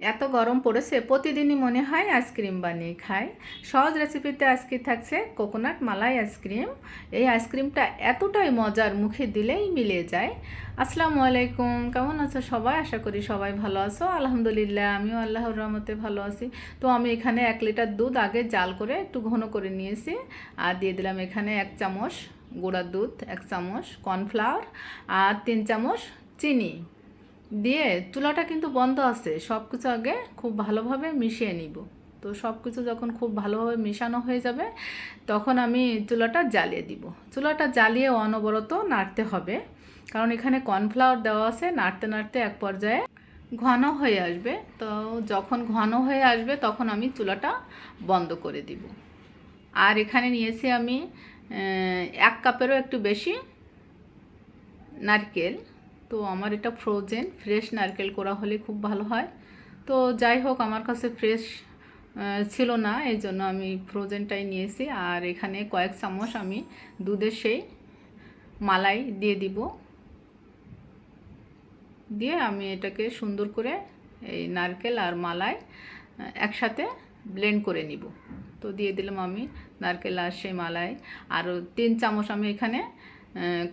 এত গরম পড়েছে, প্রতিদিনই মনে হয় আইসক্রিম বানিয়ে খাই। সহজ রেসিপিতে আজকে থাকছে কোকোনাট মালাই আইসক্রিম। এই আইসক্রিমটা এতটাই মজার, মুখে দিলেই মিলে যায়। আসসালামু আলাইকুম, কেমন আছো সবাই? আশা করি সবাই ভালো আছো। আলহামদুলিল্লাহ, আমিও আল্লাহর রহমতে ভালো আছি। তো আমি এখানে এক লিটার দুধ আগে জাল করে একটু ঘন করে নিয়েছি। আর দিয়ে দিলাম এখানে এক চামচ গুঁড়ার দুধ, এক চামচ কর্নফ্লাওয়ার আর তিন চামচ চিনি। দিয়ে চুলাটা কিন্তু বন্ধ আছে সব কিছু আগে খুব ভালোভাবে মিশিয়ে নিব। তো সব কিছু যখন খুব ভালোভাবে মেশানো হয়ে যাবে, তখন আমি চুলাটা জ্বালিয়ে দিব। চুলাটা জ্বালিয়ে অনবরত নাড়তে হবে, কারণ এখানে কর্নফ্লাওয়ার দেওয়া আছে, নাড়তে নাড়তে এক পর্যায়ে ঘন হয়ে আসবে। তো যখন ঘন হয়ে আসবে, তখন আমি চুলাটা বন্ধ করে দিব। আর এখানে নিয়েছি আমি এক কাপেরও একটু বেশি নারকেল। তো আমার এটা ফ্রোজেন ফ্রেশ নারকেল করা হলে খুব ভালো হয়। তো যাই হোক, আমার কাছে ফ্রেশ ছিল না এই জন্য আমি ফ্রোজেনটাই নিয়েছি। আর এখানে কয়েক চামচ আমি দুধের সেই মালাই দিয়ে দিব। দিয়ে আমি এটাকে সুন্দর করে এই নারকেল আর মালাই একসাথে ব্লেন্ড করে নিব। তো দিয়ে দিলাম আমি নারকেল আর সেই মালাই। আরও তিন চামচ আমি এখানে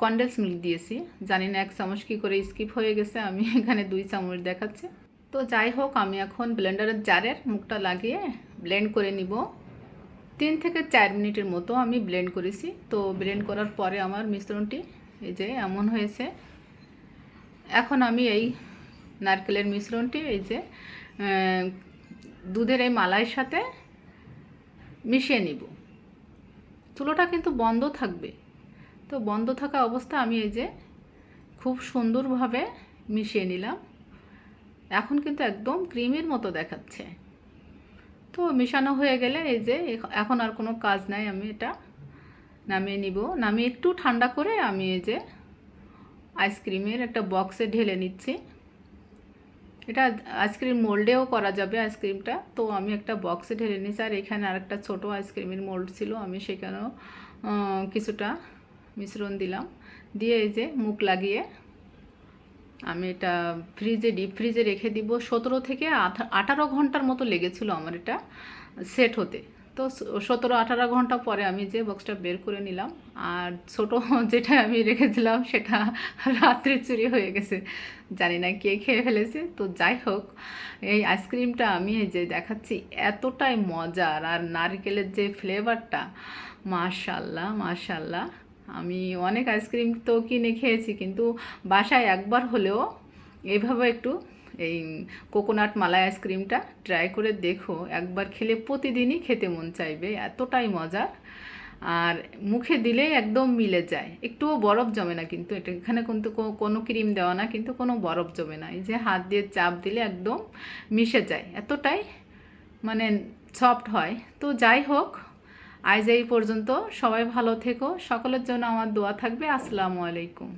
কন্ডেন্স মিল্ক দিয়েছি। জানি না এক চামচ কী করে স্কিপ হয়ে গেছে, আমি এখানে দুই চামচ দেখাচ্ছি। তো যাই হোক, আমি এখন ব্লেন্ডারের জারের মুখটা লাগিয়ে ব্লেন্ড করে নিব। তিন থেকে চার মিনিটের মতো আমি ব্লেন্ড করেছি। তো ব্লেন্ড করার পরে আমার মিশ্রণটি এই যে এমন হয়েছে। এখন আমি এই নারকেলের মিশ্রণটি এই যে দুধের এই মালাইয়ের সাথে মিশিয়ে নিব। চুলোটা কিন্তু বন্ধ থাকবে। তো বন্ধ থাকা অবস্থা আমি এই যে খুব সুন্দরভাবে মিশিয়ে নিলাম। এখন কিন্তু একদম ক্রিমের মতো দেখাচ্ছে। তো মেশানো হয়ে গেলে এই যে এখন আর কোনো কাজ নাই, আমি এটা নামিয়ে নিব। নামিয়ে একটু ঠান্ডা করে আমি এই যে আইসক্রিমের একটা বক্সে ঢেলে নিচ্ছি। এটা আইসক্রিম মোল্ডেও করা যাবে আইসক্রিমটা। তো আমি একটা বক্সে ঢেলে নিয়েছি, আর এখানে আরেকটা ছোট আইসক্রিমের মোল্ড ছিল, আমি সেখানেও কিছুটা মিশ্রণ দিলাম। দিয়ে এই যে মুখ লাগিয়ে আমি এটা ফ্রিজে, ডিপ ফ্রিজে রেখে দিব। সতেরো থেকে আঠা- আঠারো ঘণ্টার মতো লেগেছিল আমার এটা সেট হতে। তো সতেরো, আঠারো ঘণ্টা পরে আমি যে বক্সটা বের করে নিলাম আর ছোট যেটা আমি রেখেছিলাম সেটা রাত্রে চুরি হয়ে গেছে। জানি না কে খেয়ে ফেলেছে। তো যাই হোক, এই আইসক্রিমটা আমি এই যে দেখাচ্ছি, এতটাই মজার। আর নারকেলের যে ফ্লেভারটা, মাশাল্লাহ মাশাল্লাহ। আমি অনেক আইসক্রিম তো কিনে খেয়েছি, কিন্তু বাসায় একবার হলেও এইভাবে একটু এই কোকোনাট মালাই আইসক্রিমটা ট্রাই করে দেখো, একবার খেলে প্রতিদিনই খেতে মন চাইবে, এতটাই মজার আর মুখে দিলেই একদম মিলে যায়, একটুও বরফ জমে না কিন্তু, এটা এখানে কিন্তু কোনো ক্রিম দেওয়া না, কিন্তু কোনো বরফ জমে না, এই যে হাত দিয়ে চাপ দিলে একদম মিশে যায়, এতটাই মানে সফট হয়। তো যাই হোক আজ এই পর্যন্ত সবাই ভালো থেকো। সকলের জন্য আমার দোয়া থাকবে। আসসালামু আলাইকুম।